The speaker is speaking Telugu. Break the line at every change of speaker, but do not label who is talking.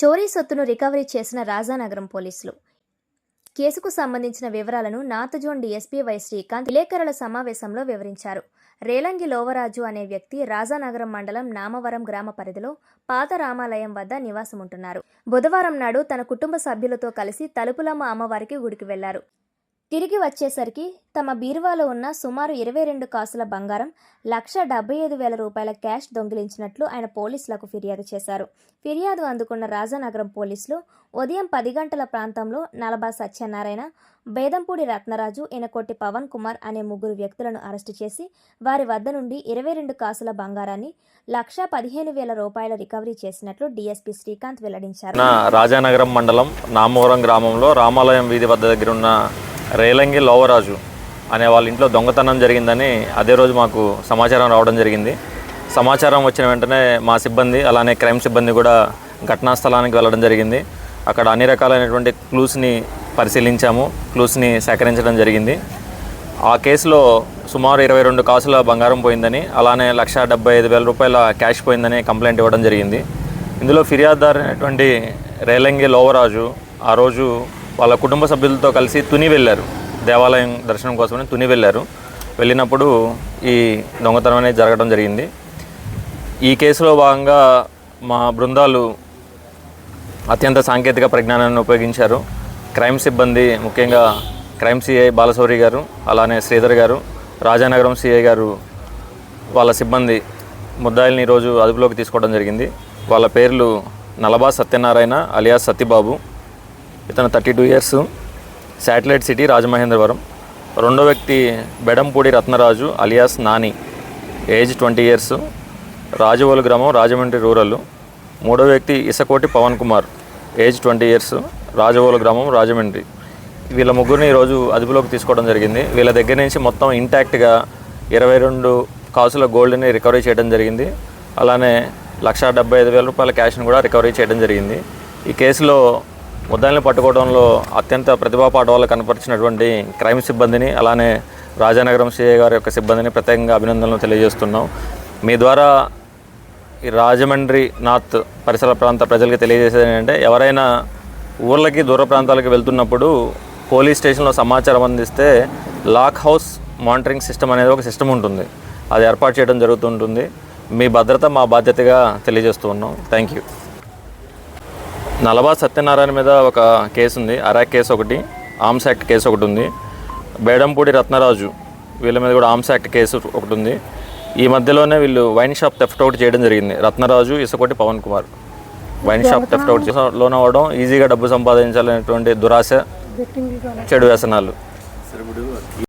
చోరీ సొత్తును రికవరీ చేసిన రాజానగరం పోలీసులు. కేసుకు సంబంధించిన వివరాలను north zone DSP Y Srikanth విలేకరుల సమావేశంలో వివరించారు. రేలంగి లోవరాజు అనే వ్యక్తి రాజానగరం మండలం నామవరం గ్రామ పరిధిలో పాత రామాలయం వద్ద నివాసముంటున్నారు. బుధవారం నాడు తన కుటుంబ సభ్యులతో కలిసి తలుపులమ్మ అమ్మవారికి గుడికి వెళ్ళారు. తిరిగి వచ్చేసరికి తమ బీరువాలో ఉన్న సుమారు ఇరవై రెండు కాసుల బంగారం లక్ష డెబ్బై ఐదు వేల రూపాయల క్యాష్ దొంగిలించినట్లు ఆయన పోలీసులకు ఫిర్యాదు చేశారు. ఫిర్యాదు అందుకున్న రాజానగరం పోలీసులు ఉదయం పది గంటల ప్రాంతంలో నలభా సత్యనారాయణ బేదంపూడి రత్నరాజు ఎనకొట్టి పవన్ కుమార్ అనే ముగ్గురు వ్యక్తులను అరెస్టు చేసి వారి వద్ద నుండి ఇరవై రెండు కాసుల బంగారాన్ని లక్ష పదిహేను వేల రూపాయల రికవరీ చేసినట్లు డీఎస్పీ శ్రీకాంత్ వెల్లడించారు.
రాజానగరం మండలం నామవరం గ్రామంలో రామాలయం వీధి వద్ద దగ్గర ఉన్న రేలంగి లోవరాజు అనే వాళ్ళ ఇంట్లో దొంగతనం జరిగిందని అదే రోజు మాకు సమాచారం రావడం జరిగింది. సమాచారం వచ్చిన వెంటనే మా సిబ్బంది అలానే క్రైమ్ సిబ్బంది కూడా ఘటనా స్థలానికి వెళ్ళడం జరిగింది. అక్కడ అన్ని రకాలైనటువంటి క్లూస్ని పరిశీలించాము క్లూస్ని సేకరించడం జరిగింది. ఆ కేసులో సుమారు ఇరవై రెండు కాసుల బంగారం పోయిందని అలానే లక్ష డెబ్బై ఐదు వేల రూపాయల క్యాష్ పోయిందని కంప్లైంట్ ఇవ్వడం జరిగింది. ఇందులో ఫిర్యాదుదారు అయినటువంటి రేలంగి లోవరాజు ఆ రోజు వాళ్ళ కుటుంబ సభ్యులతో కలిసి తుని వెళ్ళారు. దేవాలయం దర్శనం కోసమని తుని వెళ్ళారు. వెళ్ళినప్పుడు ఈ దొంగతనం అనేది జరగడం జరిగింది. ఈ కేసులో భాగంగా మా బృందాలు అత్యంత సాంకేతిక పరిజ్ఞానాన్ని ఉపయోగించారు. క్రైమ్ సిబ్బంది ముఖ్యంగా క్రైమ్ సిఐ బాలశౌరి గారు అలానే శ్రీధర్ గారు రాజానగరం సిఐ గారు వాళ్ళ సిబ్బంది ముద్దాయిల్ని ఈరోజు అదుపులోకి తీసుకోవడం జరిగింది. వాళ్ళ పేర్లు నలబా సత్యనారాయణ అలియాస్ సత్యబాబు ఇతను thirty two years satellite city Rajamahendravaram. రెండో వ్యక్తి Bedampudi Ratnaraju alias Nani age twenty years Rajavolu గ్రామం రాజమండ్రి రూరల్. మూడో వ్యక్తి Isakoti Pawan Kumar age twenty years Rajavolu గ్రామం రాజమండ్రి. వీళ్ళ ముగ్గురిని ఈరోజు అదుపులోకి తీసుకోవడం జరిగింది. వీళ్ళ దగ్గర నుంచి మొత్తం ఇంటాక్ట్గా ఇరవై రెండు కాసుల గోల్డ్ని రికవరీ చేయడం జరిగింది. అలానే లక్ష డెబ్బై ఐదు వేల రూపాయల క్యాష్ని కూడా రికవరీ చేయడం జరిగింది. ఈ కేసులో ముద్దాయిల్ని పట్టుకోవడంలో అత్యంత ప్రతిభా పాఠవాళ్ళు కనపరిచినటువంటి క్రైమ్ సిబ్బందిని అలానే రాజానగరం సిఐ గారి యొక్క సిబ్బందిని ప్రత్యేకంగా అభినందనలు తెలియజేస్తున్నాం. మీ ద్వారా ఈ రాజమండ్రి నార్త్ పరిసర ప్రాంత ప్రజలకి తెలియజేసేది ఏంటంటే ఎవరైనా ఊర్లకి దూర ప్రాంతాలకు వెళ్తున్నప్పుడు పోలీస్ స్టేషన్లో సమాచారం అందిస్తే లాక్ హౌస్ మానిటరింగ్ సిస్టమ్ అనేది ఒక సిస్టమ్ ఉంటుంది. అది ఏర్పాటు చేయడం జరుగుతుంటుంది మీ భద్రత మా బాధ్యతగా తెలియజేస్తూ ఉన్నాం. Thank you. నలబా సత్యనారాయణ మీద ఒక కేసు ఉంది. అరాక్ కేసు ఒకటి ఆర్మ్స్ యాక్ట్ కేసు ఒకటి ఉంది. బేడంపూడి రత్నరాజు వీళ్ళ మీద కూడా ఆర్మ్స్ యాక్ట్ కేసు ఒకటి ఉంది. ఈ మధ్యలోనే వీళ్ళు వైన్ షాప్ థెఫ్ట్ అవుట్ చేయడం జరిగింది. Ratnaraju Isakoti Pawan Kumar. Wine shop theft out loan అవ్వడం ఈజీగా డబ్బు సంపాదించాలనేటువంటి దురాశ చెడు వ్యసనాలు.